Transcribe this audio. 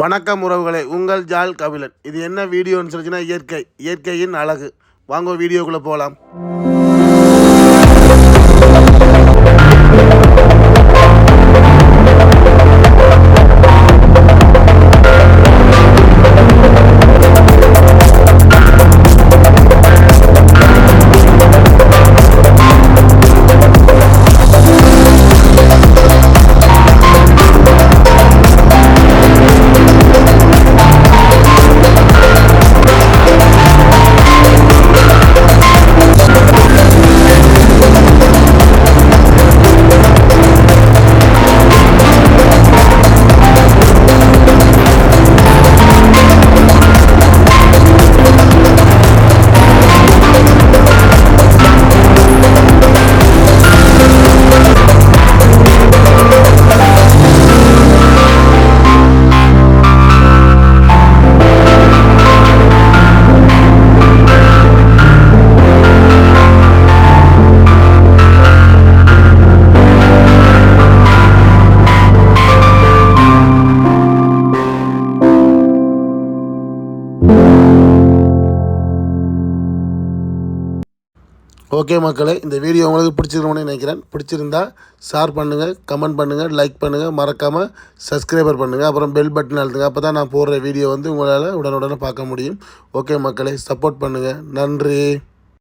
வணக்கம் உறவுகளே உங்கள் ஜால் கபிலன். இது என்ன வீடியோன்னு சொல்லிச்சுன்னா இயற்கை. இயற்கையின் அழகு. வாங்க வீடியோக்குள்ளே போகலாம் ஓகே மக்களே இந்த வீடியோ உங்களுக்கு பிடிச்சிருக்கணும்னு நினைக்கிறேன். பிடிச்சிருந்தா ஷேர் பண்ணுங்கள் கமெண்ட் பண்ணுங்கள் லைக் பண்ணுங்கள் மறக்காமல் சப்ஸ்கிரைபர் பண்ணுங்கள் அப்புறம் பெல் பட்டன் அழுத்துங்க. அப்போ தான் நான் போடுற வீடியோ வந்து உங்களால் உடனுடனே பார்க்க முடியும். ஓகே மக்களே சப்போர்ட் பண்ணுங்கள் நன்றி.